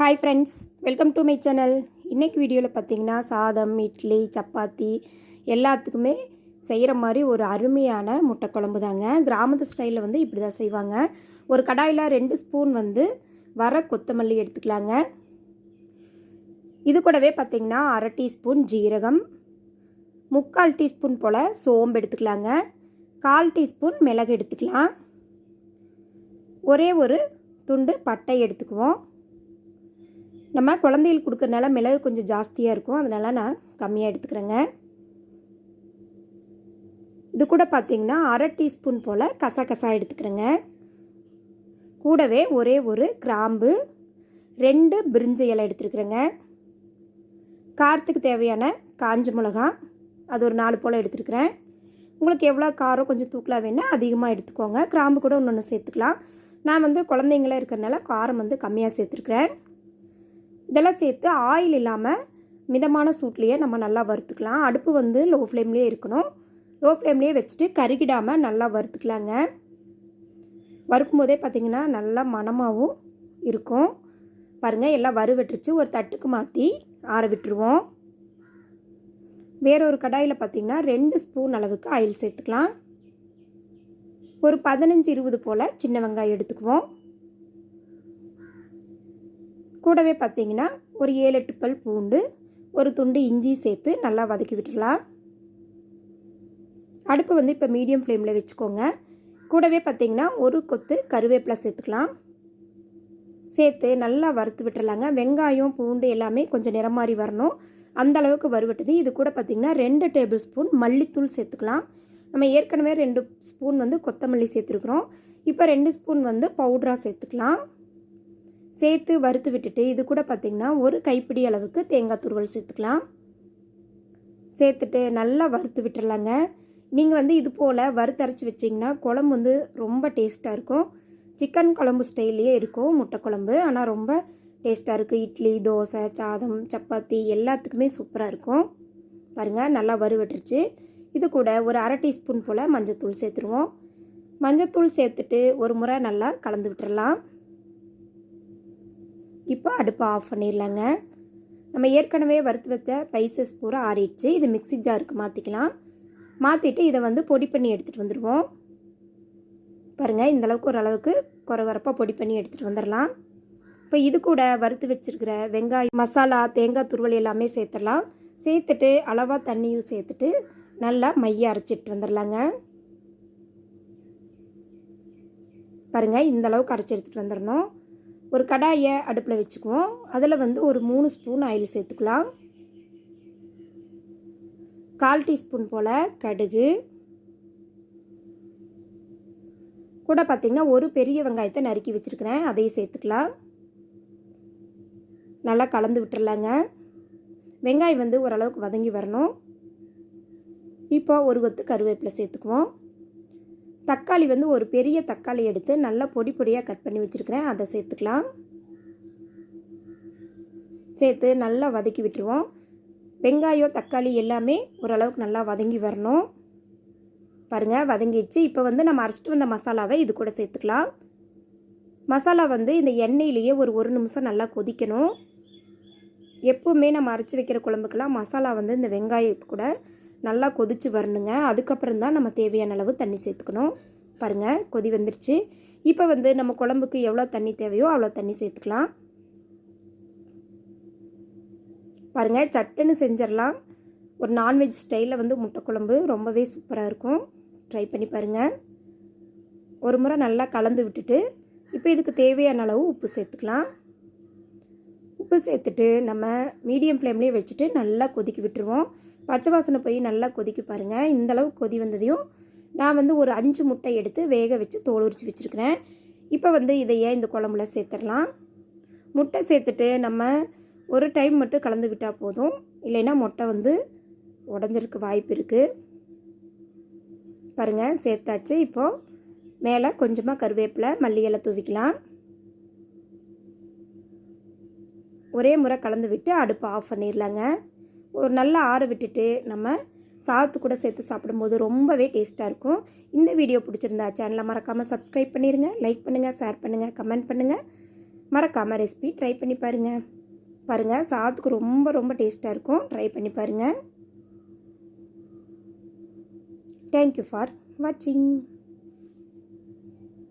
Hi friends welcome to my channel இன்றைக்கி வீடியோவில் பார்த்தீங்கன்னா சாதம் இட்லி சப்பாத்தி எல்லாத்துக்குமே செய்கிற மாதிரி ஒரு அருமையான முட்டை குழம்பு தாங்க. கிராமத்து ஸ்டைலில் வந்து இப்படி தான் செய்வாங்க. ஒரு கடாயில் ரெண்டு ஸ்பூன் வந்து வர கொத்தமல்லி எடுத்துக்கலாங்க. இது கூடவே பார்த்திங்கன்னா அரை டீஸ்பூன் ஜீரகம் முக்கால் டீஸ்பூன் போல் சோம்பு எடுத்துக்கலாங்க. கால் டீஸ்பூன் மிளகு எடுத்துக்கலாம். ஒரே ஒரு துண்டு பட்டை எடுத்துக்குவோம். நம்ம குழந்தைகளுக்கு கொடுக்குறதுனால மிளகு கொஞ்சம் ஜாஸ்தியாக இருக்கும். அதனால் நான் கம்மியாக எடுத்துக்கிறேங்க. இது கூட பார்த்திங்கன்னா அரை டீஸ்பூன் போல் கசகசா எடுத்துக்கிறேங்க. கூடவே ஒரே ஒரு கிராம்பு ரெண்டு பிரிஞ்சு இலை எடுத்துருக்குறேங்க காரத்துக்கு தேவையான காஞ்ச மிளகா அது ஒரு நாலு போல் எடுத்துருக்குறேன் உங்களுக்கு எவ்வளோ காரம் கொஞ்சம் தூக்கலாக வேணால் அதிகமாக எடுத்துக்கோங்க. கிராம்பு கூட ஒன்று ஒன்று சேர்த்துக்கலாம். நான் வந்து குழந்தைங்களே இருக்கிறனால காரம் வந்து கம்மியாக சேர்த்துருக்குறேன். இதெல்லாம் சேர்த்து ஆயில் இல்லாமல் மிதமான சூட்லேயே நம்ம நல்லா வறுத்துக்கலாம். அடுப்பு வந்து லோ ஃப்ளேம்லேயே இருக்கணும். லோ ஃப்ளேம்லேயே வச்சுட்டு கருகிடாமல் நல்லா வறுத்துக்கலாங்க. வறுக்கும் போதே பார்த்திங்கன்னா நல்லா மணமாகவும் இருக்கும். பாருங்கள் எல்லாம் வறுவிட்டுருச்சு ஒரு தட்டுக்கு மாற்றி ஆற விட்டுருவோம். வேறொரு கடாயில் பார்த்திங்கன்னா ரெண்டு ஸ்பூன் அளவுக்கு ஆயில் சேர்த்துக்கலாம். ஒரு பதினஞ்சு இருபது போல் சின்ன வெங்காயம் எடுத்துக்குவோம். கூடவே பார்த்திங்கன்னா ஒரு ஏழு எட்டு பல் பூண்டு ஒரு துண்டு இஞ்சி சேர்த்து நல்லா வதக்கி விட்டுடலாம். அடுப்பு வந்து இப்போ மீடியம் ஃப்ளேமில் வச்சுக்கோங்க. கூடவே பார்த்திங்கன்னா ஒரு கொத்து கருவேப்பிலை சேர்த்துக்கலாம். சேர்த்து நல்லா வறுத்து விட்டுறலாங்க வெங்காயம் பூண்டு எல்லாமே கொஞ்சம் நிறம் மாதிரி வரணும். அந்த அளவுக்கு வறுவிட்டது. இது கூட பார்த்திங்கன்னா ரெண்டு டேபிள் ஸ்பூன் மல்லித்தூள் சேர்த்துக்கலாம். நம்ம ஏற்கனவே ரெண்டு ஸ்பூன் வந்து கொத்தமல்லி சேர்த்துருக்குறோம். இப்போ ரெண்டு ஸ்பூன் வந்து பவுடராக சேர்த்துக்கலாம். சேர்த்து வறுத்து விட்டுட்டு இது கூட பார்த்திங்கன்னா ஒரு கைப்பிடி அளவுக்கு தேங்காய் துருவல் சேர்த்துக்கலாம். சேர்த்துட்டு நல்லா வறுத்து விட்டுடலாங்க நீங்கள் வந்து இது போல் வறுத்தரைச்சி வச்சிங்கன்னா குழம்பு வந்து ரொம்ப டேஸ்ட்டாக இருக்கும். சிக்கன் குழம்பு ஸ்டைல்லையே இருக்கும் முட்டை குழம்பு. ஆனால் ரொம்ப டேஸ்ட்டாக இருக்குது இட்லி தோசை சாதம் சப்பாத்தி எல்லாத்துக்குமே சூப்பராக இருக்கும். பாருங்கள் நல்லா வறுவிட்டுருச்சு இது கூட ஒரு அரை டீஸ்பூன் போல் மஞ்சத்தூள் சேர்த்துருவோம். மஞ்சத்தூள் சேர்த்துட்டு ஒரு முறை நல்லா கலந்து விட்டுறலாம். இப்போ அடுப்பை ஆஃப் பண்ணிடலாங்க. நம்ம ஏற்கனவே வறுத்து வச்ச பைசஸ் பூரா ஆறிடுச்சு. இது மிக்சி ஜாருக்கு மாற்றிக்கலாம் மாற்றிட்டு இதை வந்து பொடி பண்ணி எடுத்துகிட்டு வந்துடுவோம் பாருங்கள் இந்தளவுக்கு ஓரளவுக்கு குறகுறப்பாக பொடி பண்ணி எடுத்துகிட்டு வந்துடலாம். இப்போ இது கூட வறுத்து வச்சுருக்கிற வெங்காயம் மசாலா தேங்காய் துருவல் எல்லாமே சேர்த்துடலாம். சேர்த்துட்டு அளவாக தண்ணியும் சேர்த்துட்டு நல்லா மைய அரைச்சிட்டு வந்துடலாங்க. பாருங்கள் இந்தளவுக்கு அரைச்சி எடுத்துகிட்டு வந்துடணும். ஒரு கடாயை அடுப்பில் வச்சுக்குவோம். அதில் வந்து ஒரு மூணு ஸ்பூன் ஆயில் சேர்த்துக்கலாம். கால் டீஸ்பூன் போல் கடுகு. கூட பார்த்திங்கன்னா ஒரு பெரிய வெங்காயத்தை நறுக்கி வச்சுருக்கிறேன். அதையும் சேர்த்துக்கலாம். நல்லா கலந்து விட்டுறலாங்க. வெங்காயம் வந்து ஓரளவுக்கு வதங்கி வரணும். இப்போ ஒரு கொத்து கருவேப்பிலை சேர்த்துக்குவோம். தக்காளி வந்து ஒரு பெரிய தக்காளி எடுத்து நல்லா பொடி பொடியாக கட் பண்ணி வச்சுருக்கிறேன். அதை சேர்த்துக்கலாம். சேர்த்து நல்லா வதக்கி விட்டுருவோம். வெங்காயம் தக்காளி எல்லாமே ஓரளவுக்கு நல்லா வதங்கி வரணும். பாருங்கள் வதங்கிடுச்சு. இப்போ வந்து நம்ம அரைச்சிட்டு வந்த மசாலாவை இது கூட சேர்த்துக்கலாம். மசாலா வந்து இந்த எண்ணெயிலேயே ஒரு ஒரு நிமிஷம் நல்லா கொதிக்கணும். எப்போவுமே நம்ம அரைச்சி வைக்கிற குழம்புக்கெல்லாம் மசாலா வந்து இந்த வெங்காயத்து கூட நல்லா கொதித்து வரணுங்க. அதுக்கப்புறம் தான் நம்ம தேவையான அளவு தண்ணி சேர்த்துக்கணும். பாருங்கள் கொதி வந்துருச்சு. இப்போ வந்து நம்ம குழம்புக்கு எவ்வளோ தண்ணி தேவையோ அவ்வளோ தண்ணி சேர்த்துக்கலாம். பாருங்கள் சட்டுன்னு செஞ்சிடலாம். ஒரு நான்வெஜ் ஸ்டைலில் வந்து முட்டை குழம்பு ரொம்பவே சூப்பராக இருக்கும். ட்ரை பண்ணி பாருங்கள் ஒரு முறை நல்லா கலந்து விட்டுட்டு இப்போ இதுக்கு தேவையான அளவு உப்பு சேர்த்துக்கலாம். உப்பு சேர்த்துட்டு நம்ம மீடியம் ஃப்ளேம்லேயே வச்சுட்டு நல்லா கொதிக்க விட்டுருவோம். பச்சை வாசனை போய் நல்லா கொதிக்க பாருங்கள் இந்தளவு கொதி வந்ததையும் நான் வந்து ஒரு அஞ்சு முட்டை எடுத்து வேக வச்சு தோல் உரிச்சு வச்சுருக்கிறேன். இப்போ வந்து இதையே இந்த குழம்புல சேர்த்துடலாம். முட்டை சேர்த்துட்டு நம்ம ஒரு டைம் மட்டும் கலந்து விட்டால் போதும். இல்லைன்னா முட்டை வந்து உடஞ்சிருக்கு வாய்ப்பு இருக்குது பாருங்கள் சேர்த்தாச்சு. இப்போது மேலே கொஞ்சமாக கருவேப்பிலை மல்லி தூவிக்கலாம். ஒரே முறை கலந்து விட்டு அடுப்பை ஆஃப் பண்ணிடலாங்க. ஒரு நல்லா ஆற விட்டுட்டு நம்ம சாத்து கூட சேர்த்து சாப்பிடும்போது ரொம்பவே டேஸ்ட்டாக இருக்கும். இந்த வீடியோ பிடிச்சிருந்தா சேனலை மறக்காமல் சப்ஸ்கிரைப் பண்ணிடுங்க லைக் பண்ணுங்கள் ஷேர் பண்ணுங்கள் கமெண்ட் பண்ணுங்கள் மறக்காமல் ரெசிபி ட்ரை பண்ணி பாருங்கள் பாருங்கள் சாத்துக்கு ரொம்ப ரொம்ப டேஸ்ட்டாக இருக்கும். ட்ரை பண்ணி பாருங்கள் தேங்க்யூ ஃபார் வாட்சிங்